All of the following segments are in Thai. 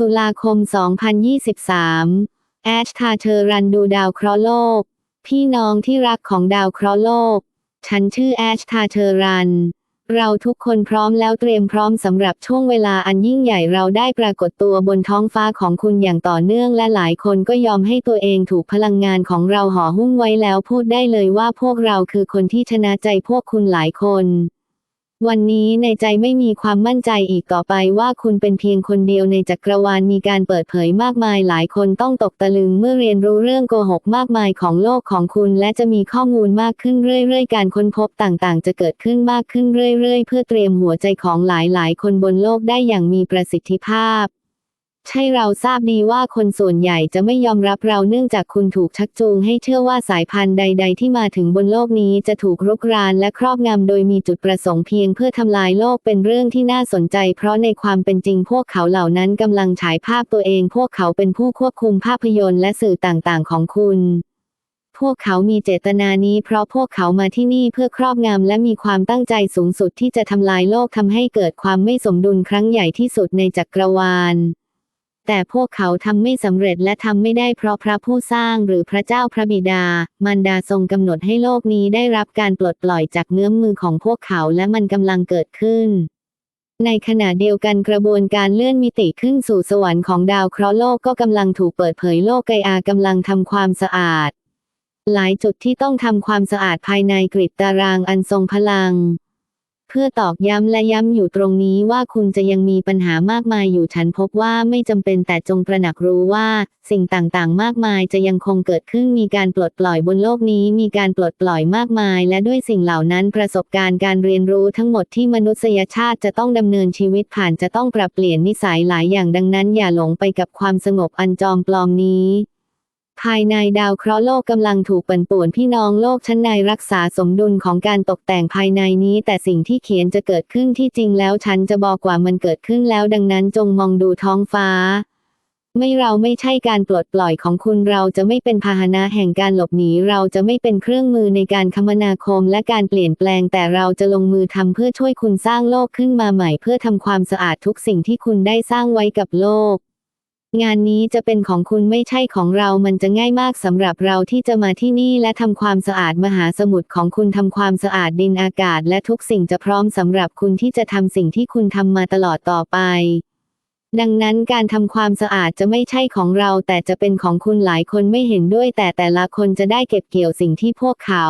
ตุลาคม 2023 แอชทาเธอรันดูดาวเคราะห์โลก พี่น้องที่รักของดาวเคราะห์โลก ฉันชื่อแอชทาเธอรัน เราทุกคนพร้อมแล้วเตรียมพร้อมสำหรับช่วงเวลาอันยิ่งใหญ่เราได้ปรากฏตัวบนท้องฟ้าของคุณอย่างต่อเนื่องและหลายคนก็ยอมให้ตัวเองถูกพลังงานของเราห่อหุ้มไว้แล้วพูดได้เลยว่าพวกเราคือคนที่ชนะใจพวกคุณหลายคน วันนี้ในใจไม่มีความมั่นใจอีกต่อไปว่าคุณเป็นเพียงคนเดียวในจักรวาลมีการเปิดเผยมากมายหลายคนต้องตกตะลึงเมื่อเรียนรู้เรื่องโกหกมากมายของโลกของคุณ และจะมีข้อมูลมากขึ้นเรื่อยๆ การค้นพบต่างๆ จะเกิดขึ้นมากขึ้นเรื่อยๆ เพื่อเตรียมหัวใจของหลายๆ คนบนโลกได้อย่างมีประสิทธิภาพ ใช่เราทราบดีว่าคนส่วนใหญ่จะไม่ยอมรับเราเนื่องจากคุณถูกชักจูงให้เชื่อว่าสายพันธุ์ใด ๆ ที่มาถึงบนโลกนี้จะถูกรุกรานและครอบงำโดยมีจุดประสงค์เพียงเพื่อทำลายโลกเป็นเรื่องที่น่าสนใจ เพราะในความเป็นจริงพวกเขาเหล่านั้นกำลังฉายภาพตัวเอง พวกเขาเป็นผู้ควบคุมภาพยนตร์และสื่อต่างๆ ของคุณพวกเขามีเจตนานี้เพราะพวกเขามาที่นี่เพื่อครอบงำและมีความตั้งใจสูงสุดที่จะทำลายโลกทำให้เกิดความไม่สมดุลครั้งใหญ่ที่สุดในจักรวาล แต่พวกเขาทำไม่สำเร็จและทำไม่ได้เพราะพระผู้สร้างหรือพระเจ้าพระบิดามารดาทรงกำหนดให้โลกนี้ได้รับการปลดปล่อยจากเงื้อมมือของพวกเขาและมันกำลังเกิดขึ้น ในขณะเดียวกันกระบวนการเลื่อนมิติขึ้นสู่สวรรค์ของดาวเคราะห์โลกก็กำลังถูกเปิดเผยโลกไกอากำลังทำความสะอาด หลายจุดที่ต้องทำความสะอาดภายในกริดตารางอันทรงพลัง พื่อตอกย้ำและย้ำอยู่ตรงนี้ว่าคุณจะยังมีปัญหามากมายอยู่ฉันพบว่าไม่จำเป็นแต่จงตระหนักรู้ว่า สิ่งต่างๆ มากมายจะยังคงเกิดขึ้นมีการปลดปล่อยบนโลกนี้มีการปลดปล่อยมากมาย และด้วยสิ่งเหล่านั้นประสบการณ์การเรียนรู้ทั้งหมดที่มนุษยชาติจะต้องดำเนินชีวิตผ่านจะต้องปรับเปลี่ยนนิสัยหลายอย่างดังนั้น อย่าหลงไปกับความสงบอันจอมปลอมนี้ ภายในดาวเคราะห์โลกกำลังถูกปั่นป่วนพี่น้องโลกชั้นในรักษาสมดุลของการตกแต่งภายในนี้ แต่สิ่งที่เขียนจะเกิดขึ้นที่จริงแล้วฉันจะบอกว่ามันเกิดขึ้นแล้วดังนั้นจงมองดูท้องฟ้า ไม่เราไม่ใช่การปลดปล่อยของคุณเราจะไม่เป็นพาหนะแห่งการหลบหนีเราจะไม่เป็นเครื่องมือในการคมนาคมและการเปลี่ยนแปลง แต่เราจะลงมือทำเพื่อช่วยคุณสร้างโลกขึ้นมาใหม่ เพื่อทำความสะอาดทุกสิ่งที่คุณได้สร้างไว้กับโลก งานนี้จะเป็นของคุณไม่ใช่ของเรา มันจะง่ายมากสำหรับเราที่จะมาที่นี่และทำความสะอาดมหาสมุทรของคุณทำความสะอาดดินอากาศ และทุกสิ่งจะพร้อมสำหรับคุณที่จะทำสิ่งที่คุณทำมาตลอดต่อไป ดังนั้นการทำความสะอาดจะไม่ใช่ของเรา แต่จะเป็นของคุณหลายคนไม่เห็นด้วย แต่แต่ละคนจะได้เก็บเกี่ยวสิ่งที่พวกเขา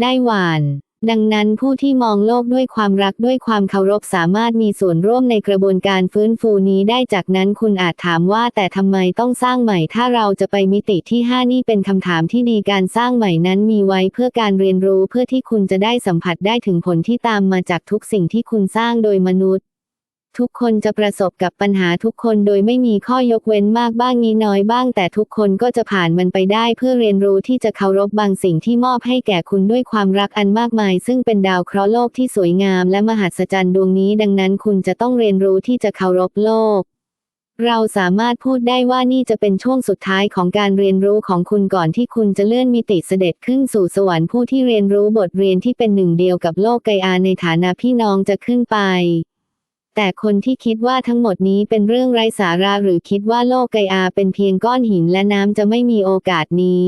ได้หวาน ดังนั้นผู้ที่มองโลกด้วยความรักด้วยความเคารพสามารถมีส่วนร่วมในกระบวนการฟื้นฟูนี้ได้จากนั้นคุณอาจถามว่าแต่ทำไมต้องสร้างใหม่ถ้าเราจะไปมิติที่ 5 นี่เป็นคำถามที่ดีการสร้างใหม่นั้นมีไว้เพื่อการเรียนรู้เพื่อที่คุณจะได้สัมผัสได้ถึงผลที่ตามมาจากทุกสิ่งที่คุณสร้างโดยมนุษย์ ทุกคนจะประสบกับปัญหาทุกคนโดยไม่มีข้อยกเว้นมากบ้างนี้น้อยบ้าง แต่ทุกคนก็จะผ่านมันไปได้เพื่อเรียนรู้ที่จะเคารพบางสิ่งที่มอบให้แก่คุณด้วยความรักอันมากมาย ซึ่งเป็นดาวเคราะห์โลกที่สวยงามและมหัศจรรย์ดวงนี้ ดังนั้นคุณจะต้องเรียนรู้ที่จะเคารพโลก เราสามารถพูดได้ว่านี่จะเป็นช่วงสุดท้ายของการเรียนรู้ของคุณก่อนที่คุณจะเลื่อนมิติเสด็จขึ้นสู่สวรรค์ผู้ที่เรียนรู้บทเรียนที่เป็นหนึ่งเดียวกับโลกไกอาในฐานะพี่น้องจะขึ้นไป แต่คนที่คิดว่าทั้งหมดนี้เป็นเรื่องไร้สาระหรือคิดว่าโลกไกอาเป็นเพียงก้อนหินและน้ำจะไม่มีโอกาสนี้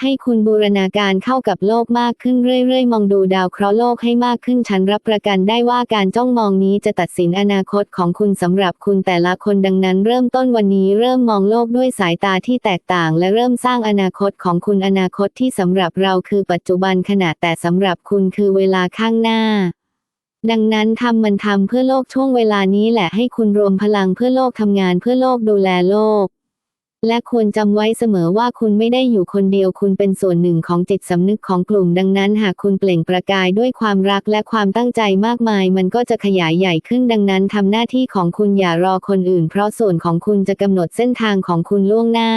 ให้คุณบูรณาการเข้ากับโลกมากขึ้นเรื่อยๆ มองดูดาวเคราะห์โลกให้มากขึ้นฉันรับประกันได้ว่าการจ้องมองนี้จะตัดสินอนาคตของคุณสำหรับคุณแต่ละคนดังนั้น เริ่มต้นวันนี้เริ่มมองโลกด้วยสายตาที่แตกต่าง และเริ่มสร้างอนาคตของคุณอนาคตที่สำหรับเราคือปัจจุบันขณะแต่สำหรับคุณคือเวลาข้างหน้า ดังนั้นทำมันทำเพื่อโลกช่วงเวลานี้แหละให้คุณรวมพลังเพื่อโลกทำงานเพื่อโลกดูแลโลก และควรจำไว้เสมอว่าคุณไม่ได้อยู่คนเดียวคุณเป็นส่วนหนึ่งของจิตสำนึกของกลุ่ม ดังนั้นหากคุณเปล่งประกายด้วยความรักและความตั้งใจมากมาย มันก็จะขยายใหญ่ขึ้นดังนั้นทำหน้าที่ของคุณอย่ารอคนอื่น เพราะส่วนของคุณจะกำหนดเส้นทางของคุณล่วงหน้า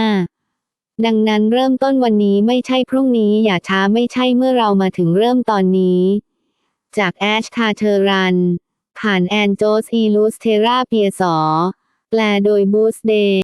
ดังนั้นเริ่มต้นวันนี้ไม่ใช่พรุ่งนี้อย่าช้าไม่ใช่เมื่อเรามาถึงเริ่มตอนนี้ จากแอชคาเทอรัน ผ่านแอนโจสอีลูสเทราเปียสอ แปลโดยบูสเดย์